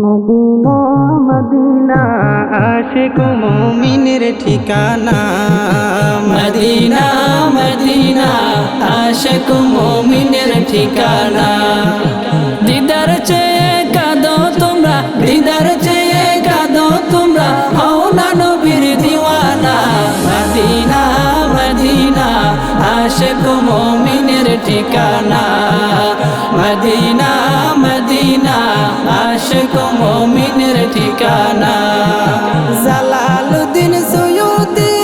Medina Medina Ashiq মুমিনের ঠিকানা। Medina Medina আশক মোমিনের ঠিকানা। দিদার চেয়ে কাঁদো তোমরা, দিদার চেয়ে কাঁদো তোমরা, হও না নবীর দিওয়ানা। মদিনা মদিনা আশক মোমিনের ঠিকানা। মদিনা মদিনা মোমিনের ঠিকানা। জালালুদ্দিন সৈয়দি।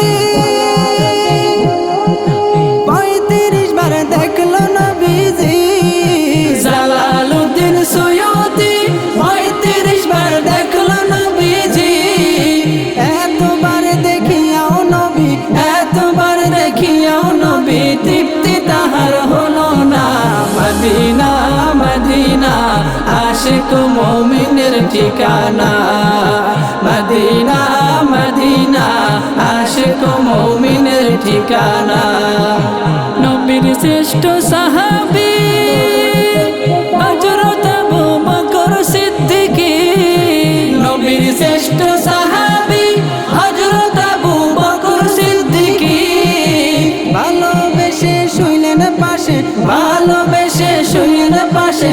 পঁয়ত্রিশ বার দেখল নবীজি। জালালুদ্দিন সৈয়দি, পঁয়ত্রিশ বার দেখল নবীজি। এতবার দেখিয়াও নবী, এতবার দেখিয়াও নবী, তৃপ্তি তাহার হলো না। মদিনা আশিক মমিনের ঠিকানা। মদিনা মদিনা, আশিক মমিনের ঠিকানা। নবীর শ্রেষ্ঠ সাহাবি নবীর শ্রেষ্ঠ সাহাবী ভালোবেসে শুইলেন পাশে, ভালোবেসে শুইন পাশে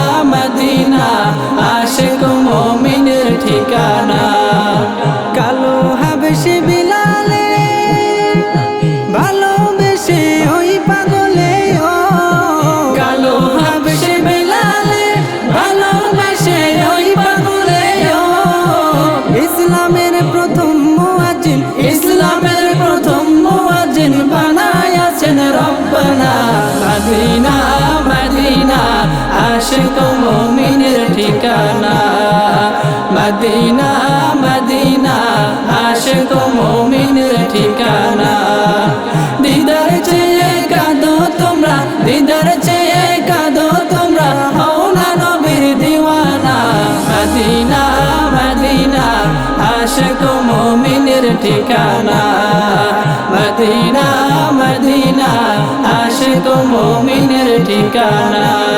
ইসলামের প্রথম মুয়াজ্জিন ইসলামের প্রথম মুয়াজ্জিন বানায়াছেন রব্বানা। মদিনা মদিনা আশিক মুমিনের ঠিকানা। মদিনা আশিক মুমিনের ঠিকানা। মদিনা মদিনা আশিক মুমিনের ঠিকানা।